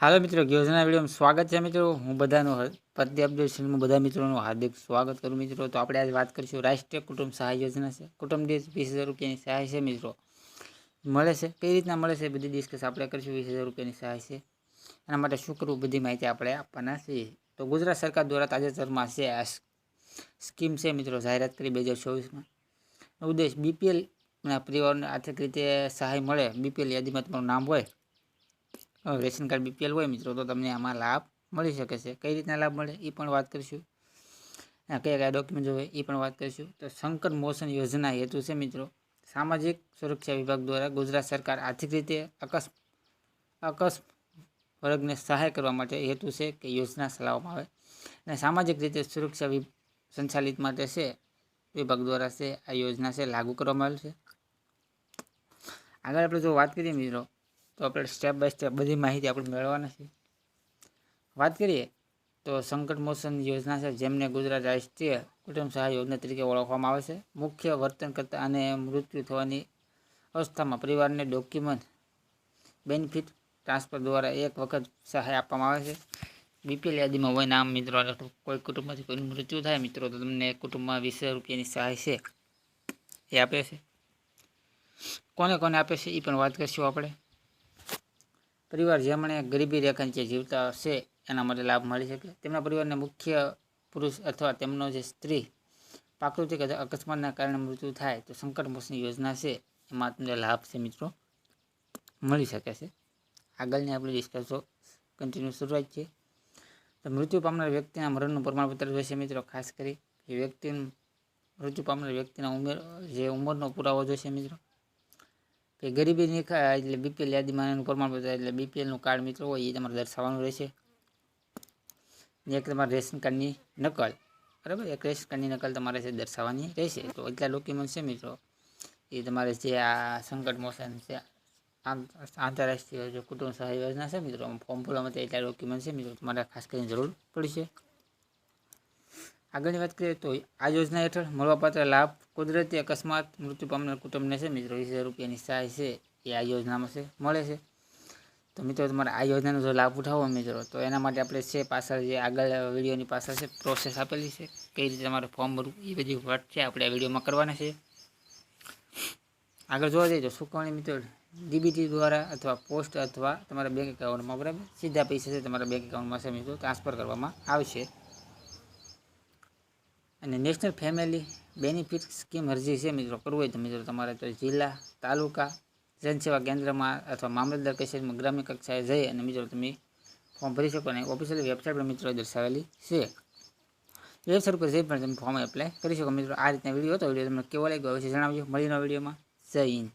હાલો મિત્રો યોજના વિડીયોમાં સ્વાગત છે મિત્રો. હું બધાનું પ્રતિ અપડેશનમાં બધા મિત્રોનું હાર્દિક સ્વાગત કરું મિત્રો. તો આપણે આજે વાત કરીશું રાષ્ટ્રીય કુટુંબ સહાય યોજના છે. કુટુંબ દીઠ વીસ હજાર રૂપિયાની સહાય છે મિત્રો. મળે છે? કઈ રીતના મળે છે? બધી ડિસ્કસ આપણે કરીશું વીસ હજાર રૂપિયાની સહાય છે. એના માટે શું કરવું બધી માહિતી આપણે આપવાના છીએ. તો ગુજરાત સરકાર દ્વારા તાજેતરમાં છે આ સ્કીમ છે મિત્રો, જાહેરાત કરી બે હજાર ચોવીસમાં. ઉદ્દેશ બીપીએલના પરિવારને આર્થિક રીતે સહાય મળે. બીપીએલ યાદીમાં તમારું નામ હોય. રેશન કાર્ડ બીપીએલ હોય મિત્રો, તો તમને આમાં લાભ મળી શકે છે. કઈ રીતના લાભ મળે એ પણ વાત કરીશું. કયા કયા ડોક્યુમેન્ટ હોય એ પણ વાત કરીશું. તો સંકટ મોશન યોજના હેતુ છે મિત્રો, સામાજિક સુરક્ષા વિભાગ દ્વારા ગુજરાત સરકાર આર્થિક રીતે અકસ્ અકસ વર્ગને સહાય કરવા માટે હેતુ છે કે યોજના ચલાવવામાં આવે. અને સામાજિક રીતે સુરક્ષા સંચાલિત માટે છે, વિભાગ દ્વારા છે આ યોજના છે લાગુ કરવામાં આવેલ છે. આગળ આપણે જો વાત કરીએ મિત્રો તો આપણે સ્ટેપ બાય સ્ટેપ બધી માહિતી આપણે મેળવવાના છે. વાત કરીએ તો સંકટ મોચન યોજના છે, જેમને ગુજરાત રાષ્ટ્રીય કુટુંબ સહાય યોજના તરીકે ઓળખવામાં આવે છે. મુખ્ય વર્તન કરતા અને મૃત્યુ થવાની અવસ્થામાં પરિવારને ડોક્યુમેન્ટ બેનિફિટ ટ્રાન્સફર દ્વારા એક વખત સહાય આપવામાં આવે છે. બીપીએલ યાદીમાં હોય નામ, મિત્રો કોઈ કુટુંબમાંથી કોઈનું મૃત્યુ થાય, મિત્રો, તો તમને કુટુંબમાં વીસ રૂપિયાની સહાય છે એ આપે છે. કોને કોને આપે છે એ પણ વાત કરીશું આપણે. પરિવાર જેમણે ગરીબી રેખા નીચે જીવતા હશે, એના માટે લાભ મળી શકે. તેમના પરિવારને મુખ્ય પુરુષ અથવા તેમનો જે સ્ત્રી પ્રાકૃતિક અકસ્માતના કારણે મૃત્યુ થાય તો સંકટ મોચની યોજના છે. એમાં તમને લાભ છે મિત્રો. મળી શકે છે. આગળની આપણે ડિસ્કસો કન્ટિન્યુ શરૂઆત છે. તો મૃત્યુ પામનાર વ્યક્તિના મરણનું પ્રમાણપત્ર જોઈશે મિત્રો. ખાસ કરી એ વ્યક્તિ મૃત્યુ પામનાર વ્યક્તિના ઉંમર, જે ઉંમરનો પુરાવો જોઈશે મિત્રો. કે ગરીબી નિખા એટલે બીપીએલ યાદીમાં એનું પ્રમાણપત્ર એટલે બીપીએલનું કાર્ડ મિત્રો હોય એ તમારે દર્શાવવાનું રહેશે. એક તમારે રેશન કાર્ડની નકલ, બરાબર? એક રેશન કાર્ડની નકલ તમારે છે દર્શાવવાની રહેશે. તો એટલા ડોક્યુમેન્ટ છે મિત્રો. એ તમારે જે આ સંકટ મોશન છે આંત- આંતરરાષ્ટ્રીય કુટુંબ સહાય યોજના છે મિત્રો ફોર્મ ભરવા માટે એટલા ડોક્યુમેન્ટ છે મિત્રો, તમારે ખાસ કરીને જરૂર પડશે. આગળની વાત કરીએ તો આ યોજના હેઠળ મળવાપાત્ર લાભ કુદરતી અકસ્માત, મૃત્યુ પામનાર કુટુંબને છે, મિત્રો વીસ હજાર રૂપિયાની સહાય છે, એ આ યોજનામાં છે, મળે છે. તો મિત્રો તમારે આ યોજનાનો જો લાભ ઉઠાવવો મિત્રો, તો એના માટે આપણે છે પાછળ જે આગળ વિડીયોની પાછળ છે પ્રોસેસ આપેલી છે, કઈ રીતે તમારે ફોર્મ ભરવું, એ બધી વાત છે, આપણે આ વિડીયોમાં કરવાના છે. આગળ જોવા જઈએ તો સુકવણી મિત્રો? ડીબીટી દ્વારા અથવા પોસ્ટ અથવા તમારા બેંક એકાઉન્ટમાં બરાબર, સીધા પૈસા છે, તમારા બેંક એકાઉન્ટમાં છે, મિત્રો ટ્રાન્સફર કરવામાં આવશે. અને નેશનલ ફેમિલી બેનિફિટ સ્કીમ અરજી છે મિત્રો, કરવું હોય તો મિત્રો તમારે તો જિલ્લા, તાલુકા, જનસેવા કેન્દ્રમાં અથવા મામલતદાર કચેરીમાં ગ્રામ્ય કક્ષાએ જઈ અને મિત્રો તમે ફોર્મ ભરી શકો અને ઓફિશિયલ વેબસાઇટ પર મિત્રો દર્શાવેલી છે. વેબસાઇટ પર જઈ પણ તમે ફોર્મ એપ્લાય કરી શકો. મિત્રો, આ રીતના વીડિયો હતો. વીડિયો તમને કેવો લાગ્યો છે જણાવજો. મળીનો વિડીયોમાં. જય હિન્દ.